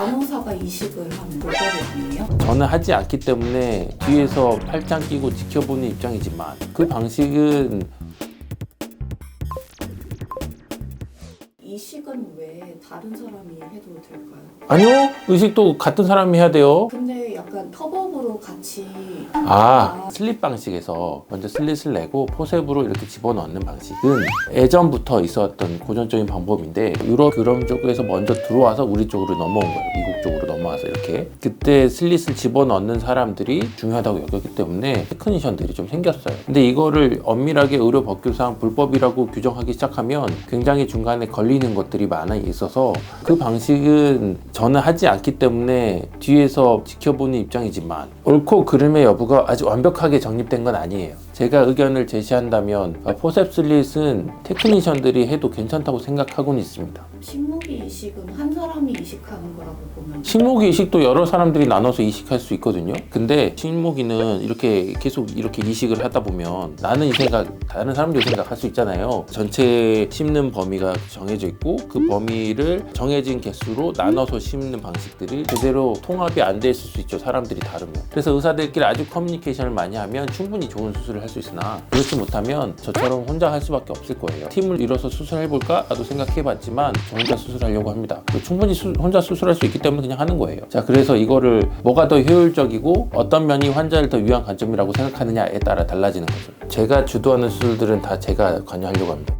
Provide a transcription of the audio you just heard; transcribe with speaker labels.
Speaker 1: 간호사가 이식을 하는 모델이 아니에요?
Speaker 2: 저는 하지 않기 때문에 뒤에서 팔짱 끼고 지켜보는 입장이지만 그 방식은
Speaker 1: 이식은 왜 다른 사람이 해도 될까요?
Speaker 2: 아니요 의식도 같은 사람이 해야 돼요
Speaker 1: 근데 약간 협업으로 같이
Speaker 2: 아 슬립 방식에서 먼저 슬릿을 내고 포셉으로 이렇게 집어넣는 방식은 예전부터 있었던 고전적인 방법인데 유럽 유럽 쪽에서 먼저 들어와서 우리 쪽으로 넘어온 거예요 넘어와서 이렇게 그때 슬릿을 집어넣는 사람들이 중요하다고 여겼기 때문에 테크니션들이 좀 생겼어요 근데 이거를 엄밀하게 의료 법규상 불법이라고 규정하기 시작하면 굉장히 중간에 걸리는 것들이 많아 있어서 그 방식은 저는 하지 않기 때문에 뒤에서 지켜보는 입장이지만 옳고 그름의 여부가 아직 완벽하게 정립된 건 아니에요. 제가 의견을 제시한다면 아, 포셉 슬릿은 테크니션들이 해도 괜찮다고 생각하고는 있습니다.
Speaker 1: 식목이 이식은 한 사람이 이식하는 거라고 보면
Speaker 2: 식 모기 이식도 여러 사람들이 나눠서 이식할 수 있거든요. 근데 식모기는 이렇게 계속 이렇게 이식을 하다 보면 나는 이 생각, 다른 사람도 이 생각 할 수 있잖아요. 전체 심는 범위가 정해져 있고 그 범위를 정해진 개수로 나눠서 심는 방식들이 제대로 통합이 안 돼 있을 수 있죠. 사람들이 다르면. 그래서 의사들끼리 아주 커뮤니케이션을 많이 하면 충분히 좋은 수술을 할 수 있으나 그렇지 못하면 저처럼 혼자 할 수밖에 없을 거예요. 팀을 이뤄서 수술해볼까? 나도 생각해봤지만 저 혼자 수술하려고 합니다. 그리고 충분히 수- 혼자 수술할 수 있기 때문에 그냥 하는 거예요. 자, 그래서 이거를 뭐가 더 효율적이고 어떤 면이 환자를 더 위한 관점이라고 생각하느냐에 따라 달라지는 거죠. 제가 주도하는 수술들은 다 제가 관여하려고 합니다.